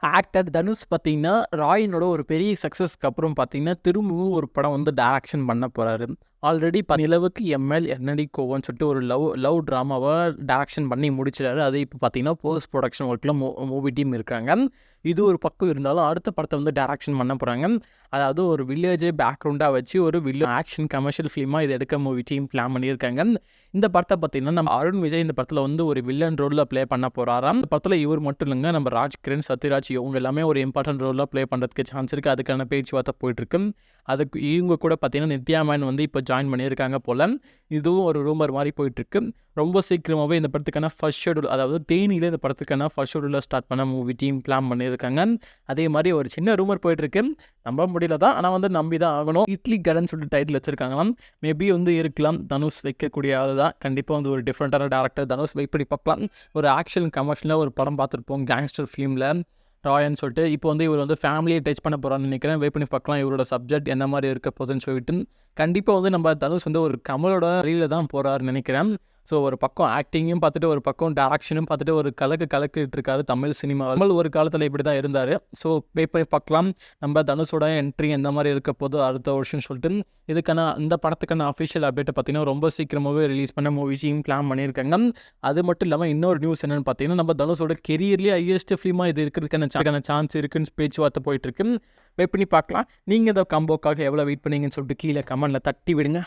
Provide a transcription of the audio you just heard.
Actor Dhanush பார்த்திங்கன்னா ராயினோட ஒரு பெரிய சக்சஸ்க்கு அப்புறம் பார்த்திங்கன்னா திரும்பவும் ஒரு படம் வந்து டைரக்ஷன் பண்ண போறாரு. ஆல்ரெடி ப நிலவுக்கு எம்எல் என்னடி கோவம்ன்னு சொல்லிட்டு ஒரு லவ் லவ் ட்ராமாவை டேரக்ஷன் பண்ணி முடிச்சிட்டாரு அது இப்போ பார்த்தீங்கன்னா, போஸ்ட் ப்ரொடக்ஷன் ஒர்க்கில் மூ மூவி டீம் இருக்காங்க. இது ஒரு பக்கம் இருந்தாலும், அடுத்த படத்தை வந்து டேரக்ஷன் பண்ண போகிறாங்க அதாவது ஒரு வில்லேஜே பேக்ரவுண்டாக வச்சு ஒரு வில் ஆக்ஷன் கமர்ஷியல் ஃபிலிமாக இது எடுக்க மூவி டீம் பிளான் பண்ணியிருக்காங்க. இந்த படத்தை பார்த்தீங்கன்னா, நம்ம அருண் விஜய் இந்த படத்தில் வந்து ஒரு வில்லன் ரோலில் ப்ளே பண்ண போகிறாராம் இந்த படத்தில் இவர் மட்டும் இல்லைங்க நம்ம ராஜ்கிரண், சத்யராஜ் இவங்க எல்லாமே ஒரு இம்பார்ட்டன்ட் ரோலில் ப்ளே பண்ணுறதுக்கு சான்ஸ் இருக்குது அதுக்கான பேச்சுவார்த்தை போயிட்டுருக்கு. அதுக்கு இவங்க கூட பார்த்தீங்கன்னா, நித்யா மேன் வந்து இப்போ ஜாயின் பண்ணியிருக்காங்க போல் இதுவும் ஒரு ரூமர் மாதிரி போயிட்டுருக்கு. ரொம்ப சீக்கிரமாகவே இந்த படத்துக்கான ஃபர்ஸ்ட் ஷெட்யூல் அதாவது தேனியில் இந்த படத்துக்கான ஃபர்ஸ்ட் ஷெடியூலில் ஸ்டார்ட் பண்ண மூவி டீம் பிளான் பண்ணியிருக்காங்க. அதே மாதிரி ஒரு சின்ன ரூமர் போயிட்டுருக்கு. நம்ப முடியல தான். ஆனால் வந்து நம்பி தான் ஆகணும். இட்லி கடன் சொல்லிட்டு டைட்டில் வச்சுருக்காங்களாம் மேபி வந்து இருக்கலாம். தனுஷ் வைக்கக்கூடிய ஆள் தான். கண்டிப்பாக வந்து ஒரு டிஃப்ரெண்டான டேரக்டர் தனுஷ் வைப்படி பார்க்கலாம். ஒரு ஆக்ஷன் கமர்ஷனில் ஒரு படம் பார்த்துருப்போம். கேங்ஸ்டர் ஃபிலிமில் ராயன்னு சொல்லிட்டு. இப்போ வந்து இவர் வந்து ஃபேமிலியை டச் பண்ண போகிறான்னு நினைக்கிறேன். வெயிட் பண்ணி பார்க்கலாம். இவரோட சப்ஜெக்ட் என்ன மாதிரி இருக்க போதுன்னு சொல்லிட்டு. கண்டிப்பாக வந்து நம்ம தனுஷ் வந்து ஒரு கமலோட வழியில் தான் போகிறாருன்னு நினைக்கிறேன். ஸோ ஒரு பக்கம் ஆக்டிங்கும் பார்த்துட்டு, ஒரு பக்கம் டேரக்ஷனும் பார்த்துட்டு ஒரு கலக்கு கலக்கிட்டு இருக்காரு தமிழ் சினிமா கமல் ஒரு காலத்தில் இப்படி தான் இருந்தார் ஸோ வெயிட் பண்ணி பார்க்கலாம். நம்ம தனுஷோட என்ட்ரி எந்த மாதிரி இருக்க போது அடுத்த வருஷம்னு சொல்லிட்டு. இதுக்கான அந்த படத்துக்கான அஃபிஷியல் அப்டேட்டை பார்த்தீங்கன்னா, ரொம்ப சீக்கிரமாகவே ரிலீஸ் பண்ண மூவிஸையும் பிளான் பண்ணியிருக்காங்க. அது மட்டும் இல்லாமல் இன்னொரு நியூஸ் என்னென்னு பார்த்தீங்கன்னா, நம்ம தனுஷோட கெரியர்லேயே ஹையஸ்ட் ஃபிலிமாக இது இருக்கிறதுக்கான சான்ஸ் இருக்குன்னு பேச்சுவார்த்தை போயிட்டுருக்கு. வெயிட் பண்ணி பார்க்கலாம். நீங்கள் இந்த கம்போக்காக எவ்வளோ வெயிட் பண்ணீங்கன்னு சொல்லிட்டு கீழே கமெண்டில் தட்டி விடுங்க.